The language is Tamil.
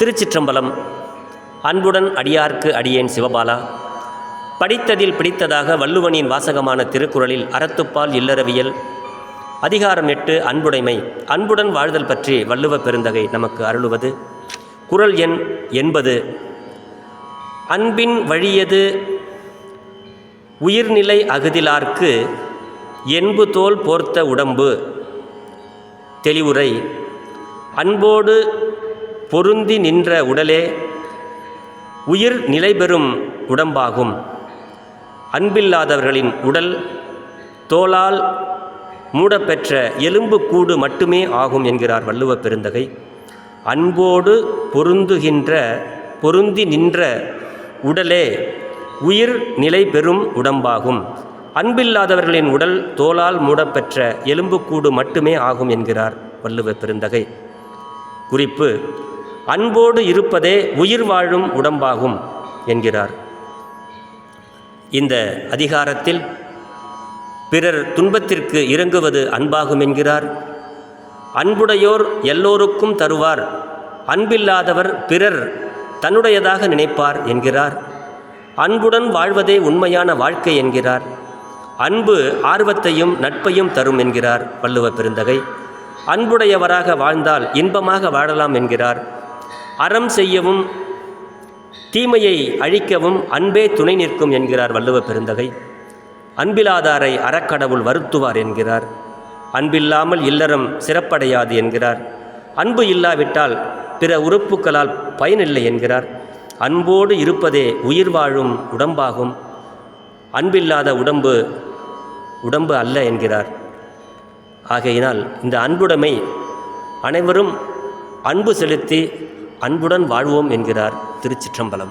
திருச்சிற்றம்பலம். அன்புடன் அடியார்க்கு அடியேன் சிவபாலா. படித்ததில் பிடித்ததாக வள்ளுவனின் வாசகமான திருக்குறளில் அறத்துப்பால் இல்லறவியல். அதிகாரம் எட்டு அன்புடைமை. அன்புடன் வாழ்தல் பற்றி வள்ளுவ பெருந்தகை நமக்கு அருளுவது. குறள் எண் எண்பது. அன்பின் வழியது உயிர்நிலை அகுதிலார்க்கு என்பு தோல் போர்த்த உடம்பு. தெளிவுரை. அன்போடு பொருந்தி நின்ற உடலே உயிர் நிலை பெறும் உடம்பாகும். அன்பில்லாதவர்களின் உடல் தோலால் மூடப்பெற்ற எலும்பு கூடு மட்டுமே ஆகும் என்கிறார் வள்ளுவ பெருந்தகை. அன்போடு பொருந்துகின்ற பொருந்தி நின்ற உடலே உயிர் நிலை பெறும் உடம்பாகும். அன்பில்லாதவர்களின் உடல் தோலால் மூடப்பெற்ற எலும்புக்கூடு மட்டுமே ஆகும் என்கிறார் வள்ளுவ பெருந்தகை. குறிப்பு அன்போடு இருப்பதே உயிர் வாழும் உடம்பாகும் என்கிறார். இந்த அதிகாரத்தில் பிறர் துன்பத்திற்கு இறங்குவது அன்பாகும் என்கிறார். அன்புடையோர் எல்லோருக்கும் தருவார் அன்பில்லாதவர் பிறர் தன்னுடையதாக நினைப்பார் என்கிறார். அன்புடன் வாழ்வதே உண்மையான வாழ்க்கை என்கிறார். அன்பு ஆர்வத்தையும் நட்பையும் தரும் என்கிறார் வள்ளுவ பெருந்தகை. அன்புடையவராக வாழ்ந்தால் இன்பமாக வாழலாம் என்கிறார். அறம் செய்யவும் தீமையை அழிக்கவும் அன்பே துணை நிற்கும் என்கிறார் வள்ளுவ பெருந்தகை. அன்பிலாதாரை அறக்கடவுள் வருத்துவார் என்கிறார். அன்பில்லாமல் இல்லறம் சிறப்படையாது என்கிறார். அன்பு இல்லாவிட்டால் பிற உறுப்புகளால் பயனில்லை என்கிறார். அன்போடு இருப்பதே உயிர் வாழும் உடம்பாகும். அன்பில்லாத உடம்பு உடம்பு அல்ல என்கிறார். ஆகையினால் இந்த அன்புடைமை அனைவரும் அன்பு செலுத்தி அன்புடன் வாழ்வோம் என்கிறார் திருச்சிற்றம்பலம்.